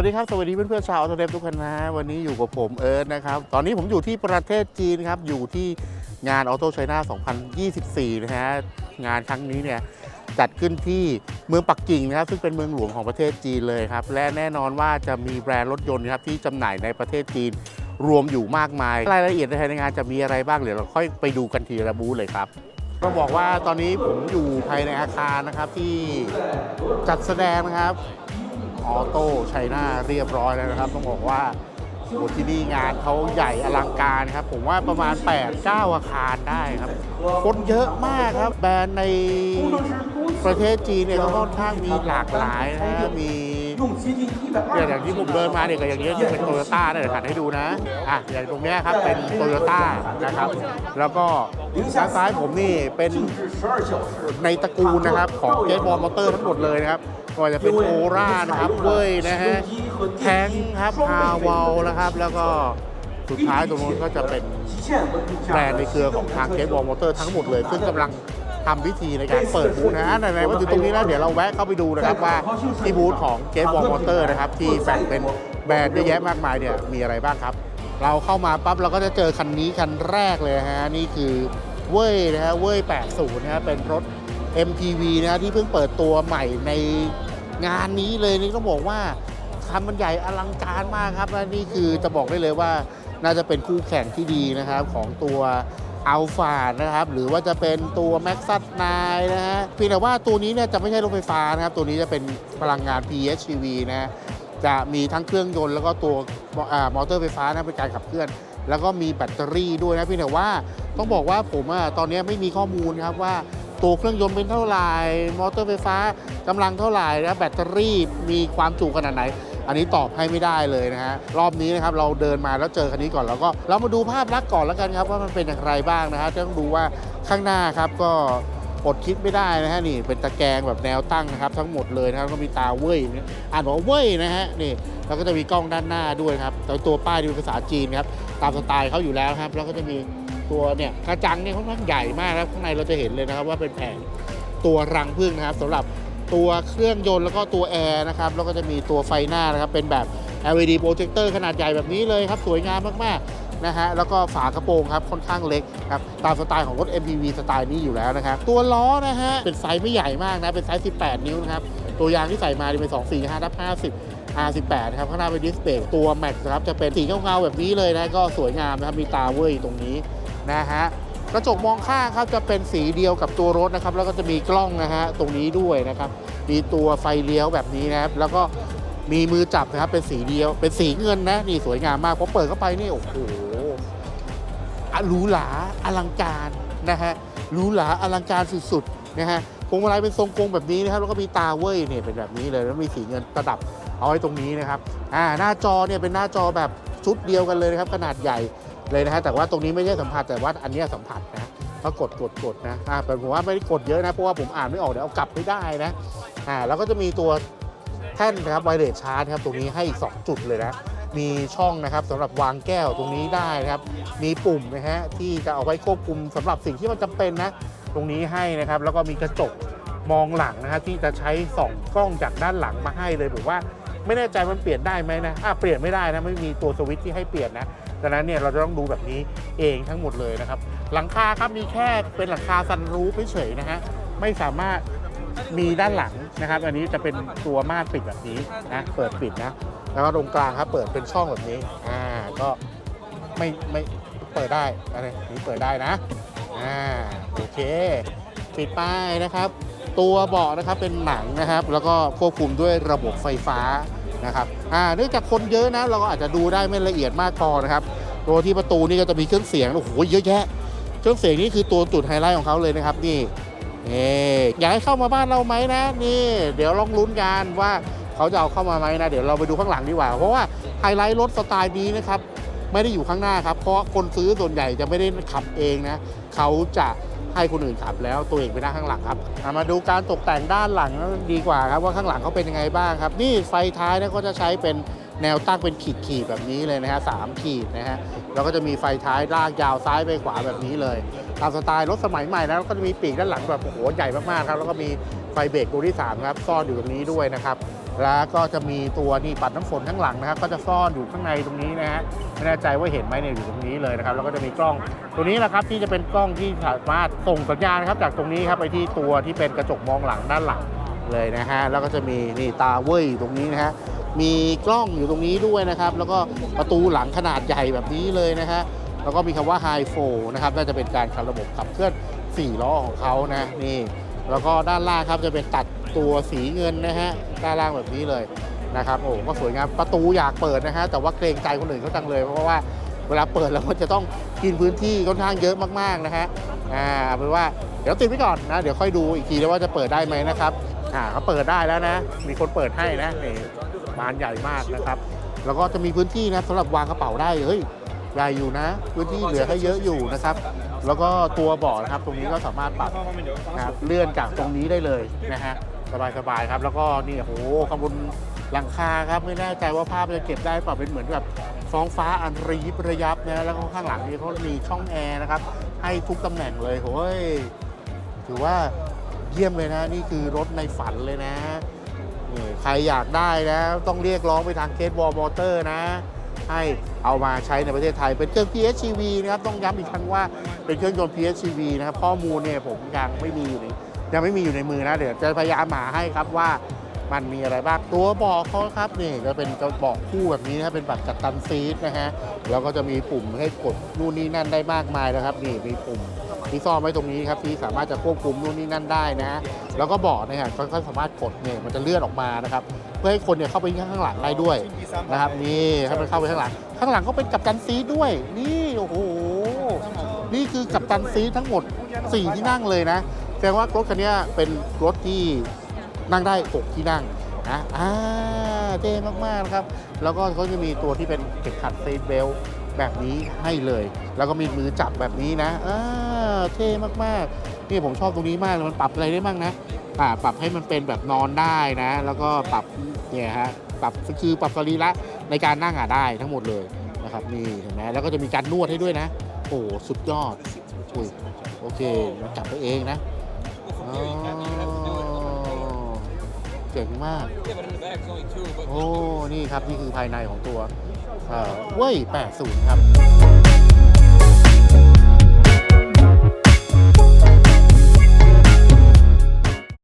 วัสดีครับ สวัสดีเพื่อนๆชาวออโตเดฟทุกคนนะวันนี้อยู่กับผมเอิร์ธนะครับ ตอนนี้ผมอยู่ที่ประเทศจีนครับ อยู่ที่งานออโต c h ไ n า2024 นะฮะ งานครั้งนี้เนี่ยจัดขึ้นที่เมืองปักกิ่งนะครับ ซึ่งเป็นเมืองหลวงของประเทศจีนเลยครับ และแน่นอนว่าจะมีแบรนด์รถยนต์ครับที่จำหน่ายในประเทศจีนรวมอยู่มากมาย รายละเอียดในงานจะมีอะไรบ้างเดี๋ยวเราค่อยไปดูกันทีละบูธเลยครับต้องบอกว่าตอนนี้ผมอยู่ภายในอาคารนะครับที่จัดแสดงนะครับ ออโต้ไชน่าเรียบร้อยแล้วนะครับ ต้องบอกว่าโอ้ที่นี่งานเขาใหญ่อลังการครับ ผมว่าประมาณ 8-9 อาคารได้ครับ คนเยอะมากครับ แบรนด์ใน ประเทศจีนเนี่ยก็ค่อนข้างมีหลากหลายนะมีอย่างที่ผมเดินมาเนี่ยก็อย่างนี้ยเป็นโตโยต้าเนี่ยเดี๋ยวหันให้ดูนะอะอย่างตรงเนี้ยครับเป็นโตโยต้านะครับ แล้วก็ด้านซ้ายผมนี่เป็นในตระกูลนะครับของเกตบอลมอเตอร์ทั้งหมดเลยนะครับก็จะเป็นโอร่านะครับเว้ยนะฮะแทงครับฮาวเวลนะครับ แล้วก็สุดท้ายตรงนู้นก็จะเป็นแบรนด์ในเครือของทางเกตบอลมอเตอร์ทั้งหมดเลย ซึ่งกำลัง ทำพิธีในการเปิดบูธนะฮะไหนๆว่าอยู่ตรงนี้แล้วเดี๋ยวเราแวะเข้าไปดูนะครับว่าที่บูธของเกตบอลมอเตอร์นะครับที่แบ่งเป็นแบรนด์เยอะแยะมากมายเนี่ยมีอะไรบ้างครับ เราเข้ามาปั๊บเราก็จะเจอคันนี้คันแรกเลยฮะนี่คือเว้ยนะฮะเว้ย 80 นะฮะเป็นรถ MPV นะฮะที่เพิ่งเปิดตัวใหม่ในงานนี้เลยนี่ต้องบอกว่าทำมันใหญ่อลังการมากครับและนี่คือจะบอกได้เลยว่าน่าจะเป็นคู่แข่งที่ดีนะครับของตัว อัลฟานะครับ หรือว่าจะเป็นตัว m a x ซั n 9นะฮะเพียงแต่ว่าตัวนี้เนี่ยจะไม่ใช่รถไฟฟ้านะครับ ตัวนี้จะเป็นพลังงาน PHEV นะฮะจะมีทั้งเครื่องยนต์แล้วก็ตัวอ่ามอเตอร์ไฟฟ้านะเป็นการขับเคลื่อน แล้วก็มีแบตเตอรี่ด้วยนะพียงแต่ว่าต้องบอกว่าผมอะตอนนี้ไม่มีข้อมูลครับว่าตัวเครื่องยนต์เป็นเท่าไหร่มอเตอร์ไฟฟ้ากำลังเท่าไหร่แล้วแบตเตอรี่มีความจุขนาดไหน อันนี้ตอบให้ไม่ได้เลยนะฮะรอบนี้นะครับเราเดินมาแล้วเจอคันนี้ก่อนแล้วก็เรามาดูภาพลักษณ์ก่อนแล้วกันครับว่ามันเป็นอย่างไรบ้างนะฮะต้องดูว่าข้างหน้าครับก็อดคิดไม่ได้นะฮะนี่เป็นตะแกรงแบบแนวตั้งนะครับ ทั้งหมดเลยนะครับก็มีตาเว่ยอ่านว่าเว่ยนะฮะนี่แล้วก็จะมีกล้องด้านหน้าด้วยครับแต่ตัวป้ายดูเป็นภาษาจีนครับตามสไตล์เขาอยู่แล้วครับ แล้วก็จะมีตัวเนี่ยกระจังเนี่ยค่อนข้างใหญ่มากครับข้างในเราจะเห็นเลยนะครับว่าเป็นแผงตัวรังผึ้งนะครับสำหรับ ตัวเครื่องยนต์แล้วก็ตัวแอร์นะครับแล้วก็จะมีตัวไฟหน้านะครับเป็นแบบ LED โปรเจคเตอร์ขนาดใหญ่แบบนี้เลยครับสวยงามมากๆนะฮะแล้วก็ฝากระโปรงครับค่อนข้างเล็กครับตามสไตล์ของรถ MPV สไตล์นี้อยู่แล้วนะครับตัวล้อนะฮะเป็นไซส์ไม่ใหญ่มากนะเป็นไซส์ 18 นิ้วนะครับตัวยางที่ใส่มาดีเป็น 2 4 5ทับ50 R18 ครับข้างหน้าเป็นดิสเบรกตัว Max ครับจะเป็นสีเงาๆแบบนี้เลยนะก็สวยงามนะครับมีตาเว้ยตรงนี้นะฮะ กระจกมองข้างครับจะเป็นสีเดียวกับตัวรถนะครับ แล้วก็จะมีกล้องนะฮะตรงนี้ด้วยนะครับ มีตัวไฟเลี้ยวแบบนี้นะครับ แล้วก็มีมือจับนะครับเป็นสีเดียว เป็นสีเงินนะนี่สวยงามมากพอเปิดเข้าไปนี่โอ้โหอะหรูหราอลังการนะฮะหรูหราอลังการสุดๆนะฮะพวงมาลัยเป็นทรงกลมแบบนี้นะครับแล้วก็มีตาเว้ยเนี่ยเป็นแบบนี้เลยแล้วมีสีเงินประดับเอาไว้ตรงนี้นะครับอ่าหน้าจอเนี่ยเป็นหน้าจอแบบชุดเดียวกันเลยนะครับขนาดใหญ่ เลยนะฮะแต่ว่าตรงนี้ไม่ใช่สัมผัสแต่ว่าอันเนี้ยสัมผัสนะก็กดกดกดนะอ่าแต่ผมว่าไม่ได้กดเยอะนะเพราะว่าผมอ่านไม่ออกเดี๋ยวเอากลับไม่ได้นะอ่าแล้วก็จะมีตัวแท่นนะครับไวเลสชาร์จครับตรงนี้ให้อีก2จุดเลยนะมีช่องนะครับสำหรับวางแก้วตรงนี้ได้นะครับ มีปุ่มนะฮะที่จะเอาไว้ควบคุมสำหรับสิ่งที่มันจำเป็นนะ ตรงนี้ให้นะครับ แล้วก็มีกระจกมองหลังนะฮะที่จะใช้ส่องกล้องจากด้านหลังมาให้เลยผมว่าไม่แน่ใจมันเปลี่ยนได้ไหมนะอะเปลี่ยนไม่ได้นะไม่มีตัวสวิตช์ที่ให้เปลี่ยนนะ ดังนั้นเนี่ยเราจะต้องดูแบบนี้เองทั้งหมดเลยนะครับ หลังคาครับมีแค่เป็นหลังคาซันรูฟเฉยๆนะฮะไม่สามารถมีด้านหลังนะครับ อันนี้จะเป็นตัวม่านปิดแบบนี้นะเปิดปิดนะแล้วก็ตรงกลางครับเปิดเป็นช่องแบบนี้อ่าก็ไม่ไม่เปิดได้อะไรนี้เปิดได้นะอ่าโอเค ปิดป้ายนะครับ ตัวเบาะนะครับเป็นหนังนะครับ แล้วก็ควบคุมด้วยระบบไฟฟ้า นะครับอ่าเนื่องจากคนเยอะนะเราก็อาจจะดูได้ไม่ละเอียดมากพอนะครับตัวที่ประตูนี่ก็จะมีเครื่องเสียงโอ้โหเยอะแยะ เครื่องเสียงนี่คือตัวจุดไฮไลท์ของเขาเลยนะครับนี่นี่อยากให้เข้ามาบ้านเราไหมนะนี่ เดี๋ยวลองลุ้นกันว่าเขาจะเอาเข้ามาไหมนะเดี๋ยวเราไปดูข้างหลังดีกว่า เพราะว่าไฮไลท์รถสไตล์นี้นะครับไม่ได้อยู่ข้างหน้าครับ เพราะคนซื้อส่วนใหญ่จะไม่ได้ขับเองนะเขาจะ ให้คนอื่นขับ แล้วตัวเองไปนั่งข้างหลังครับมาดูการตกแต่งด้านหลังดีกว่าครับว่าข้างหลังเขาเป็นยังไงบ้างครับ นี่ไฟท้ายเนะก็จะใช้เป็นแนวตั้งเป็นขีดขีดแบบนี้เลยนะฮะสามขีดนะฮะแล้วก็จะมีไฟท้ายลากยาวซ้ายไปขวาแบบนี้เลย ตามสไตล์รถสมัยใหม่นะแล้วก็จะมีปีกด้านหลังแบบโอ้โหใหญ่มากๆครับแล้วก็มีไฟเบรกตัวที่สามครับซ่อนอยู่ตรงนี้ด้วยนะครับ แล้วก็จะมีตัวนี่ปัดน้ำฝนข้างหลังนะครับก็จะซ่อนอยู่ข้างในตรงนี้นะฮะไม่แน่ใจว่าเห็นไหมเนี่ยอยู่ตรงนี้เลยนะครับแล้วก็จะมีกล้องตัวนี้แหละครับที่จะเป็นกล้องที่สามารถส่งสัญญาณนะครับจากตรงนี้ครับไปที่ตัวที่เป็นกระจกมองหลังด้านหลังเลยนะฮะแล้วก็จะมีนี่ตาเว้ยตรงนี้นะฮะมีกล้องอยู่ตรงนี้ด้วยนะครับ แล้วก็ประตูหลังขนาดใหญ่แบบนี้เลยนะฮะแล้วก็มีคำว่า High f o นะครับน่าจะเป็นการขับระบบขับเคลื่อนสี่ล้อของเขานะนี่แล้วก็ด้านล่างครับจะเป็นตัด ตัวสีเงินนะฮะด้านล่างแบบนี้เลยนะครับโอ้ก็สวยงามประตูอยากเปิดนะฮะแต่ว่าเกรงใจคนอื่นเขาจังเลย เพราะว่าเวลาเปิดแล้วมันจะต้องกินพื้นที่ค่อนข้างเยอะมากๆนะฮะอ่าเอาเป็นว่าเดี๋ยวติดไว้ก่อนนะเดี๋ยวค่อยดูอีกทีนะว่าจะเปิดได้ไหมนะครับอ่าเขาเปิดได้แล้วนะ มีคนเปิดให้นะนี่บานใหญ่มากนะครับ แล้วก็จะมีพื้นที่นะสำหรับวางกระเป๋าได้เฮ้ยใหญ่อยู่นะ พื้นที่เหลือให้เยอะอยู่นะครับ แล้วก็ตัวเบาะนะครับ ตรงนี้ก็สามารถปรับนะครับเลื่อนจากตรงนี้ได้เลยนะฮะ สบายๆครับ แล้วก็นี่โอ้โหข้างบนหลังคาครับไม่แน่ใจว่าภาพจะเก็บได้เปล่าเป็นเหมือนแบบท้องฟ้าอันระยิบระยับนะแล้วก็ข้างหลังนี่เขามีช่องแอร์นะครับ ให้ทุกตำแหน่งเลยโอ้ยถือว่าเยี่ยมเลยนะ นี่คือรถในฝันเลยนะนี่ใครอยากได้นะ ต้องเรียกร้องไปทางเคสวอลมอเตอร์นะ ให้เอามาใช้ในประเทศไทย เป็นเครื่อง PHEV นะครับ ต้องย้ำอีกครั้งว่าเป็นเครื่องยนต์ PHEV นะครับ ข้อมูลเนี่ยผมยังไม่มีอยู่ใน ยังไม่มีอยู่ในมือนะ เดี๋ยวจะพยายามหาให้ครับว่ามันมีอะไรบ้างตัวบอกเขาครับนี่จะเป็นกระบอกคู่แบบนี้นะเป็นแบบกัดตันซีดนะฮะแล้วก็จะมีปุ่มให้กดนู่นนี่นั่นได้มากมายนะครับ นี่มีปุ่มที่ซ่อนไว้ตรงนี้ครับที่สามารถจะควบคุมนู่นนี่นั่นได้นะแล้วก็บาะเนี่ยก็ก็สามารถกดเนี่ยมันจะเลื่อนออกมานะครับ เพื่อให้คนเนี่ยเข้าไปข้างหลังได้ด้วยนะครับนี่ให้มันเข้าไปข้างหลัง ข้างหลังก็เป็นกัปตันซีทด้วย นี่โอ้โหนี่คือกัปตันซีททั้งหมด 4 ที่นั่งเลยนะ แสดงว่ารถคันนี้เป็นรถที่นั่งได้ 6 ที่นั่งนะอ่าเท่มากๆนะครับ แล้วก็เขาจะมีตัวที่เป็นเข็มขัดเซีทเบลแบบนี้ให้เลย แล้วก็มีมือจับแบบนี้นะอ่าเท่มากๆ นี่ผมชอบตรงนี้มากเลยมันปรับอะไรได้บ้างนะอ่าปรับให้มันเป็นแบบนอนได้นะ แล้วก็ปรับเนี่ยฮะปรับคือปรับสรีระในการนั่งอะได้ทั้งหมดเลยนะครับนี่เห็นไหมแล้วก็จะมีการนวดให้ด้วยนะ โอ้สุดยอดอุ้ยโอเคมันจับไปเองนะ อ๋อเจ๋งมากโอ้ นี่ครับ นี่คือภายในของตัว เอ่อเว้ย 80 ครับ